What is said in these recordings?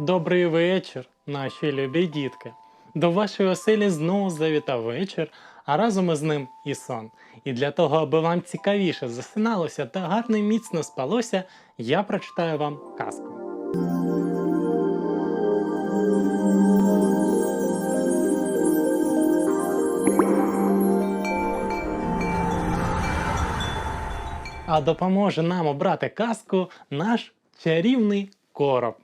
Добрий вечір, наші любі дітки. До вашої оселі знову завітав вечір, а разом із ним і сон. І для того, аби вам цікавіше засиналося та гарно і міцно спалося, я прочитаю вам казку. А допоможе нам обрати казку наш чарівний короб.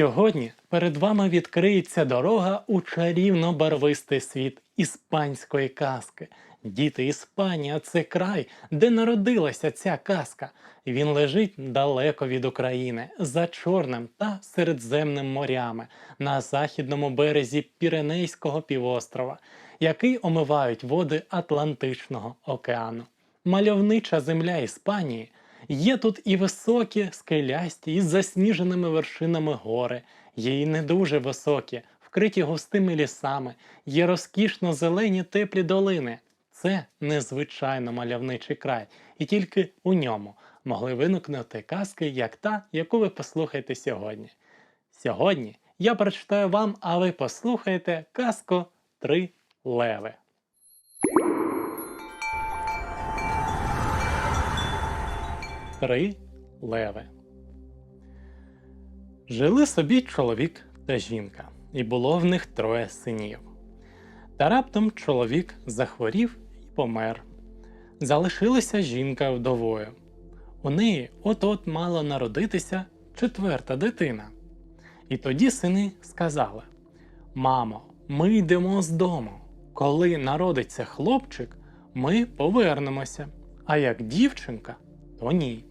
Сьогодні перед вами відкриється дорога у чарівно-барвистий світ іспанської казки. Діти Іспанія це край, де народилася ця казка. Він лежить далеко від України, за Чорним та Середземним морями, на західному березі Піренейського півострова, який омивають води Атлантичного океану. Мальовнича земля Іспанії Є тут і високі, скелясті, із засніженими вершинами гори, є і не дуже високі, вкриті густими лісами, є розкішно зелені теплі долини. Це незвичайно мальовничий край, і тільки у ньому могли виникнути казки, як та, яку ви послухаєте сьогодні. Сьогодні я прочитаю вам, а ви послухаєте казку Три леви. Три леви. Жили собі чоловік та жінка, і було в них троє синів. Та раптом чоловік захворів і помер. Залишилася жінка вдовою. У неї от-от мала народитися четверта дитина. І тоді сини сказали: Мамо, ми йдемо з дому. Коли народиться хлопчик, ми повернемося, а як дівчинка, то ні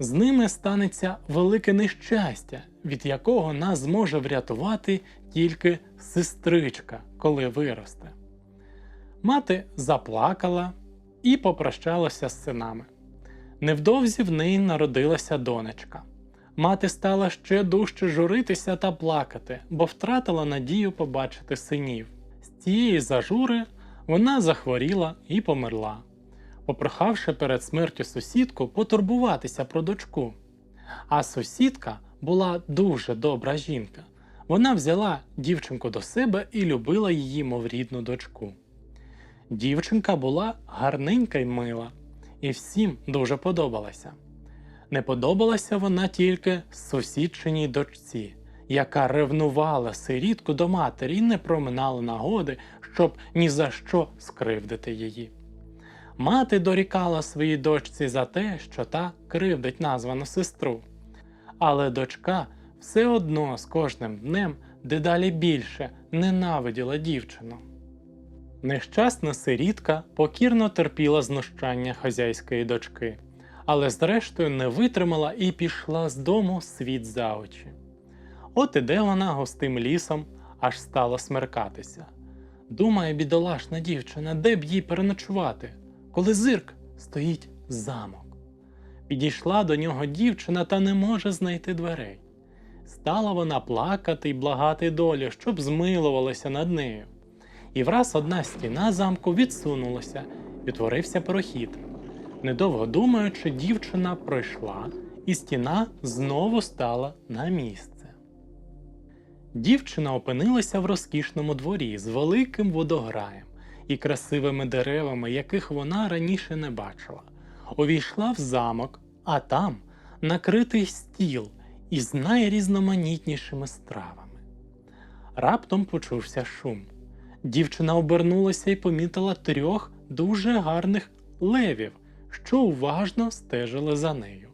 з ними станеться велике нещастя, від якого нас зможе врятувати тільки сестричка, коли виросте. Мати заплакала і попрощалася з синами. Невдовзі в неї народилася донечка. Мати стала ще дужче журитися та плакати, бо втратила надію побачити синів. З цієї зажури вона захворіла і померла попрохавши перед смертю сусідку потурбуватися про дочку. А сусідка була дуже добра жінка. Вона взяла дівчинку до себе і любила її, мов рідну дочку. Дівчинка була гарненька й мила, і всім дуже подобалася. Не подобалася вона тільки сусідчиній дочці, яка ревнувала сирітку до матері і не проминала нагоди, щоб ні за що скривдити її. Мати дорікала своїй дочці за те, що та кривдить названу сестру. Але дочка все одно з кожним днем дедалі більше ненавиділа дівчину. Нещасна сирітка покірно терпіла знущання хазяйської дочки, але зрештою не витримала і пішла з дому світ за очі. От іде вона густим лісом, аж стало смеркатися. Думає бідолашна дівчина, де б їй переночувати коли зирк стоїть замок. Підійшла до нього дівчина та не може знайти дверей. Стала вона плакати й благати долю, щоб змилувалася над нею. І враз одна стіна замку відсунулася, і утворився прохід. Недовго думаючи, дівчина пройшла, і стіна знову стала на місце. Дівчина опинилася в розкішному дворі з великим водограєм і красивими деревами, яких вона раніше не бачила. Увійшла в замок, а там накритий стіл із найрізноманітнішими стравами. Раптом почувся шум. Дівчина обернулася і помітила трьох дуже гарних левів, що уважно стежили за нею.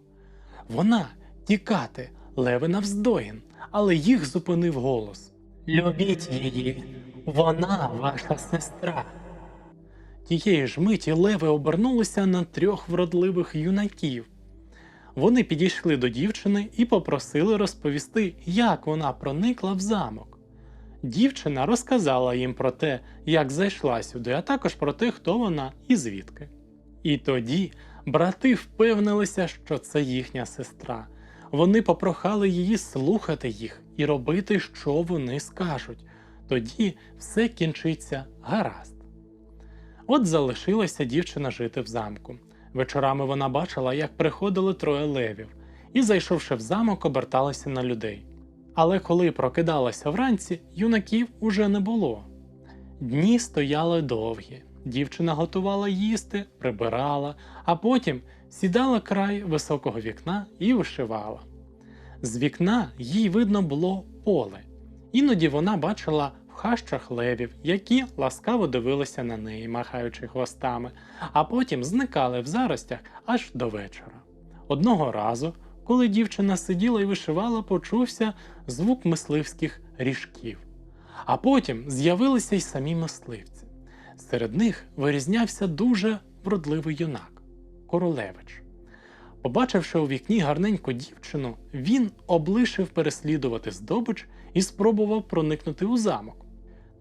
Вона тікати, леви навздогін, але їх зупинив голос. Любіть її, вона ваша сестра. Тієї ж миті леви обернулися на трьох вродливих юнаків. Вони підійшли до дівчини і попросили розповісти, як вона проникла в замок. Дівчина розказала їм про те, як зайшла сюди, а також про те, хто вона і звідки. І тоді брати впевнилися, що це їхня сестра. Вони попрохали її слухати їх і робити, що вони скажуть. тоді все кінчиться гаразд. От залишилася дівчина жити в замку. Вечорами вона бачила, як приходили троє левів, і, зайшовши в замок, оберталася на людей. Але коли прокидалася вранці, юнаків уже не було. Дні стояли довгі. Дівчина готувала їсти, прибирала, а потім сідала край високого вікна і вишивала. З вікна їй видно було поле. Іноді вона бачила хащах левів, які ласкаво дивилися на неї, махаючи хвостами, а потім зникали в заростях аж до вечора. Одного разу, коли дівчина сиділа і вишивала, почувся звук мисливських ріжків. А потім з'явилися й самі мисливці. Серед них вирізнявся дуже вродливий юнак королевич. Побачивши у вікні гарненьку дівчину, він облишив переслідувати здобич і спробував проникнути у замок.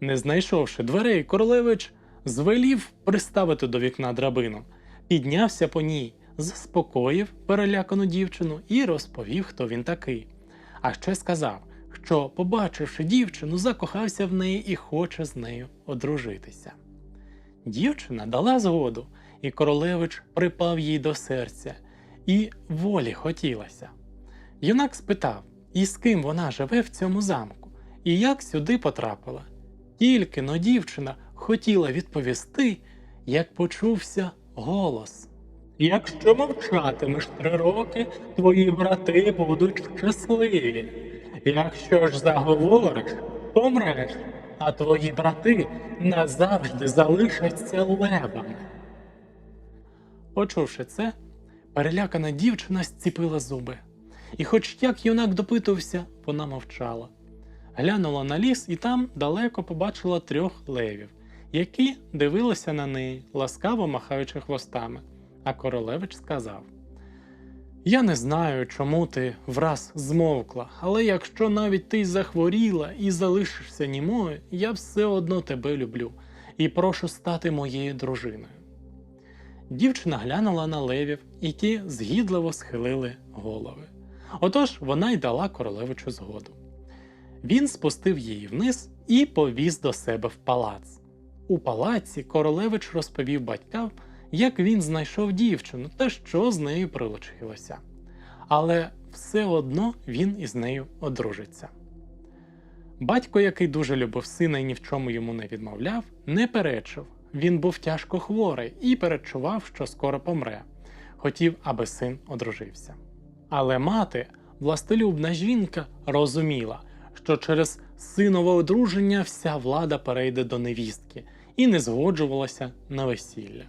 Не знайшовши дверей, королевич звелів приставити до вікна драбину, піднявся по ній, заспокоїв перелякану дівчину і розповів, хто він такий. А ще сказав, що, побачивши дівчину, закохався в неї і хоче з нею одружитися. Дівчина дала згоду, і королевич припав їй до серця, і волі хотілося. Юнак спитав, і з ким вона живе в цьому замку, і як сюди потрапила. Тільки но дівчина хотіла відповісти, як почувся голос. Якщо мовчатимеш три роки, твої брати будуть щасливі. Якщо ж заговориш, помреш, а твої брати назавжди залишаться левами. Почувши це, перелякана дівчина зціпила зуби. І хоч як юнак допитувався, вона мовчала. Глянула на ліс і там далеко побачила трьох левів, які дивилися на неї, ласкаво махаючи хвостами. А королевич сказав: Я не знаю, чому ти враз змовкла, але якщо навіть ти захворіла і залишишся німою, я все одно тебе люблю і прошу стати моєю дружиною. Дівчина глянула на левів, і ті згідливо схилили голови. Отож вона й дала королевичу згоду. Він спустив її вниз і повіз до себе в палац. У палаці королевич розповів батькам, як він знайшов дівчину та що з нею прилучилося. Але все одно він із нею одружиться. Батько, який дуже любив сина і ні в чому йому не відмовляв, не перечив. Він був тяжко хворий і перечував, що скоро помре. Хотів, аби син одружився. Але мати, властелюбна жінка, розуміла, що через синове одруження вся влада перейде до невістки і не згоджувалася на весілля.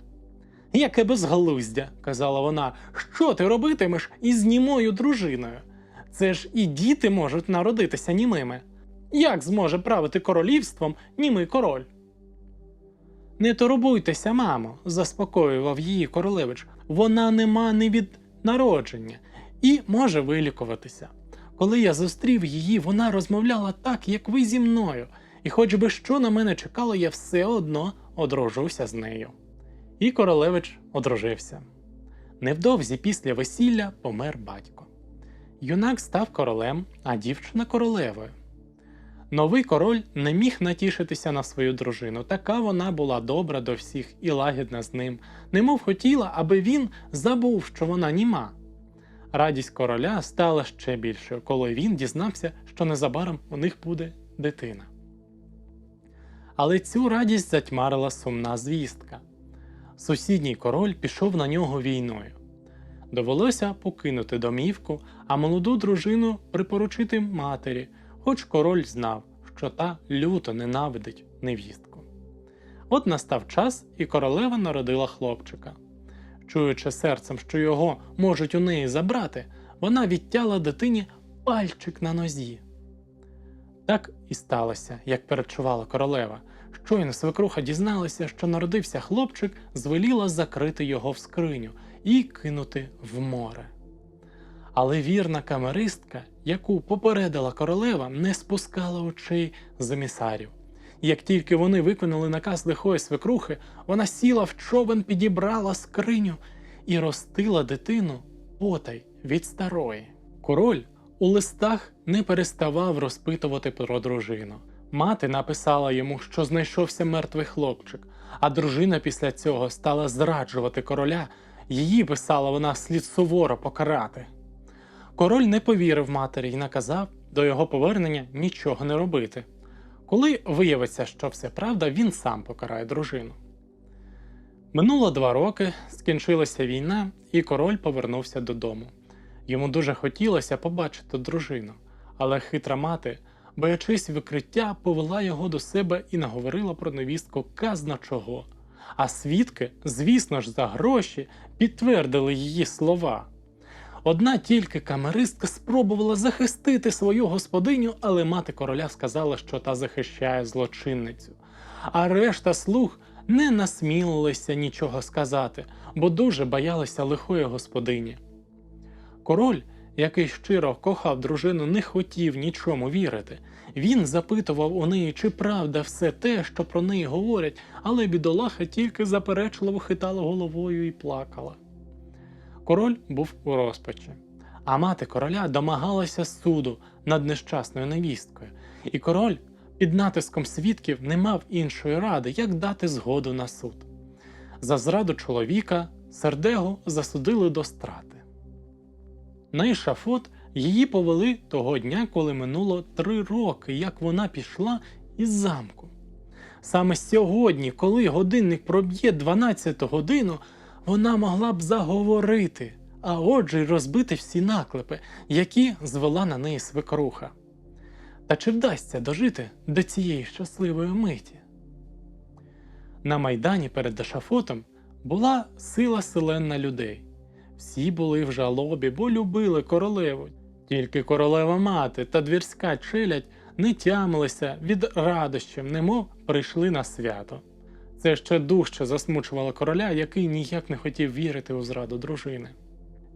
Яке безглуздя, казала вона, що ти робитимеш із німою дружиною? Це ж і діти можуть народитися німими. Як зможе правити королівством німий король? Не турбуйтеся, мамо, заспокоював її королевич. Вона нема не від народження і може вилікуватися. Коли я зустрів її, вона розмовляла так, як ви зі мною, і хоч би що на мене чекало, я все одно одружуся з нею. І королевич одружився. Невдовзі після весілля помер батько. Юнак став королем, а дівчина королевою. Новий король не міг натішитися на свою дружину, така вона була добра до всіх і лагідна з ним, немов хотіла, аби він забув, що вона німа. Радість короля стала ще більшою, коли він дізнався, що незабаром у них буде дитина. Але цю радість затьмарила сумна звістка. Сусідній король пішов на нього війною. Довелося покинути домівку, а молоду дружину припоручити матері, хоч король знав, що та люто ненавидить невістку. От настав час, і королева народила хлопчика. Чуючи серцем, що його можуть у неї забрати, вона відтяла дитині пальчик на нозі. Так і сталося, як передчувала королева. Щойно свекруха дізналася, що народився хлопчик, звеліла закрити його в скриню і кинути в море. Але вірна камеристка, яку попередила королева, не спускала очей з емісарів. Як тільки вони виконали наказ лихої свекрухи, вона сіла в човен, підібрала скриню і ростила дитину потай від старої. Король у листах не переставав розпитувати про дружину. Мати написала йому, що знайшовся мертвий хлопчик, а дружина після цього стала зраджувати короля. Її писала вона слід суворо покарати. Король не повірив матері і наказав до його повернення нічого не робити. Коли виявиться, що все правда, він сам покарає дружину. Минуло два роки, скінчилася війна, і король повернувся додому. Йому дуже хотілося побачити дружину, але хитра мати, боячись викриття, повела його до себе і наговорила про невістку казна чого. А свідки, звісно ж, за гроші підтвердили її слова. Одна тільки камеристка спробувала захистити свою господиню, але мати короля сказала, що та захищає злочинницю. А решта слуг не насмілилися нічого сказати, бо дуже боялися лихої господині. Король, який щиро кохав дружину, не хотів нічому вірити. Він запитував у неї, чи правда все те, що про неї говорять, але бідолаха тільки заперечливо хитала головою і плакала. Король був у розпачі, а мати короля домагалася суду над нещасною невісткою, і король під натиском свідків не мав іншої ради, як дати згоду на суд. За зраду чоловіка сердегу засудили до страти. На ешафот її повели того дня, коли минуло три роки, як вона пішла із замку. Саме сьогодні, коли годинник проб'є 12 годину, вона могла б заговорити, а отже й розбити всі наклепи, які звела на неї свекруха. Та чи вдасться дожити до цієї щасливої миті? На майдані перед Ешафотом була сила селенна людей. Всі були в жалобі, бо любили королеву. Тільки королева мати та двірська челядь не тямилися від радощів, немов прийшли на свято. Це ще дужче засмучувало короля, який ніяк не хотів вірити у зраду дружини.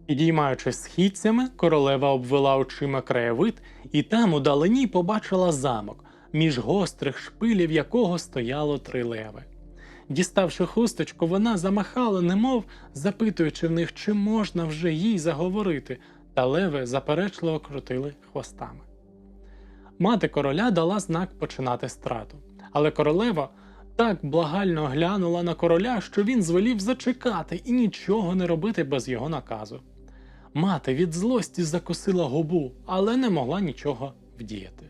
Підіймаючись східцями, королева обвела очима краєвид і там удалині побачила замок, між гострих шпилів якого стояло три леви. Діставши хусточку, вона замахала, немов запитуючи в них, чи можна вже їй заговорити, та леви заперечливо крутили хвостами. Мати короля дала знак починати страту, але королева так благально глянула на короля, що він звелів зачекати і нічого не робити без його наказу. Мати від злості закусила губу, але не могла нічого вдіяти.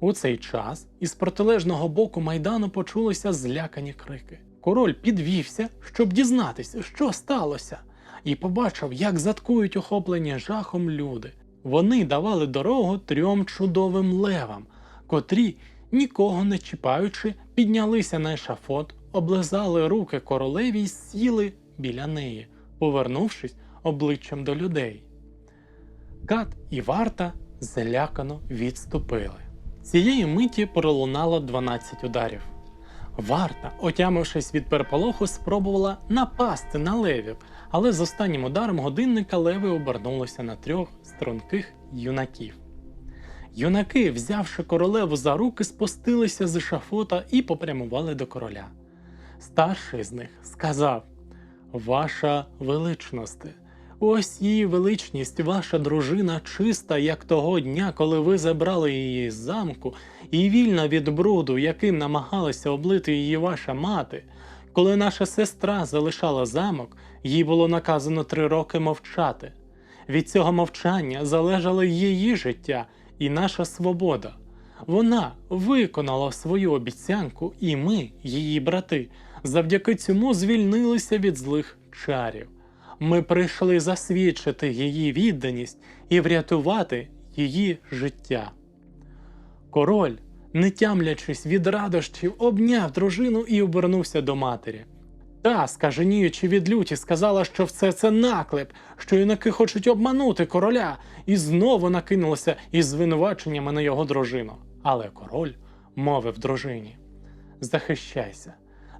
У цей час із протилежного боку майдану почулися злякані крики. Король підвівся, щоб дізнатися, що сталося, і побачив, як заткують охоплені жахом люди. Вони давали дорогу трьом чудовим левам, котрі, нікого не чіпаючи, піднялися на ешафот, облизали руки королеві й сіли біля неї, повернувшись обличчям до людей. Кат і варта злякано відступили. Цієї миті пролунало 12 ударів. Варта, отямившись від переполоху, спробувала напасти на левів, але з останнім ударом годинника леви обернулися на трьох струнких юнаків. Юнаки, взявши королеву за руки, спустилися з шафота і попрямували до короля. Старший з них сказав: Ваша величносте, ось її величність, ваша дружина чиста, як того дня, коли ви забрали її з замку, і вільна від бруду, яким намагалася облити її ваша мати. Коли наша сестра залишала замок, їй було наказано три роки мовчати. Від цього мовчання залежало її життя і наша свобода. Вона виконала свою обіцянку, і ми, її брати, завдяки цьому звільнилися від злих чарів. Ми прийшли засвідчити її відданість і врятувати її життя. Король, не тямлячись від радощів, обняв дружину і обернувся до матері. Та, скаженіючи від люті, сказала, що все це наклеп, що юнаки хочуть обманути короля, і знову накинулася із звинуваченнями на його дружину. Але король мовив дружині: Захищайся,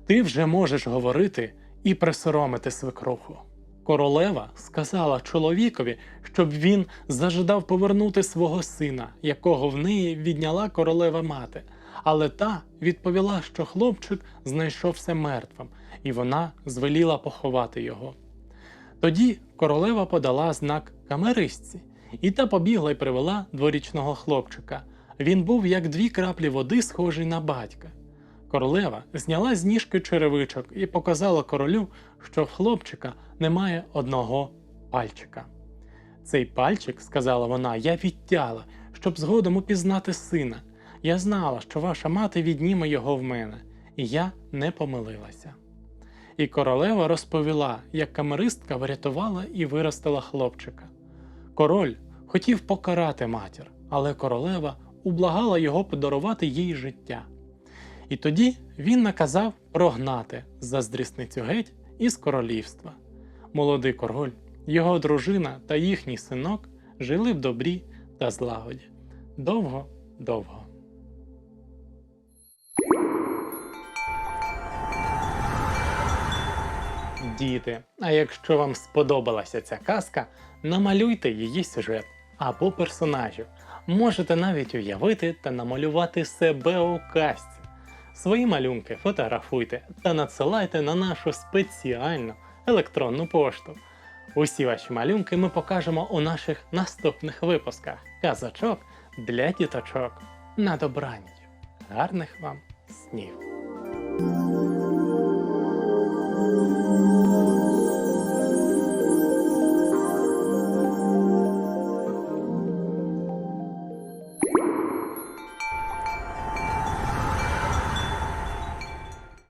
ти вже можеш говорити і присоромити свекруху. Королева сказала чоловікові, щоб він зажадав повернути свого сина, якого в неї відняла королева мати. Але та відповіла, що хлопчик знайшовся мертвим, і вона звеліла поховати його. Тоді королева подала знак камеристці, і та побігла й привела дворічного хлопчика. Він був як дві краплі води, схожий на батька. Королева зняла з ніжки черевичок і показала королю, що в хлопчика немає одного пальчика. Цей пальчик, сказала вона, я відтяла, щоб згодом упізнати сина. Я знала, що ваша мати відніме його в мене, і я не помилилася. І королева розповіла, як камеристка врятувала і виростила хлопчика. Король хотів покарати матір, але королева ублагала його подарувати їй життя. І тоді він наказав прогнати заздрісницю геть із королівства. Молодий король, його дружина та їхній синок жили в добрі та злагоді. Довго-довго. Діти, а якщо вам сподобалася ця казка, намалюйте її сюжет або персонажів. Можете навіть уявити та намалювати себе у казці. Свої малюнки фотографуйте та надсилайте на нашу спеціальну електронну пошту. Усі ваші малюнки ми покажемо у наших наступних випусках казачок для діточок. На добраніч. Гарних вам снів!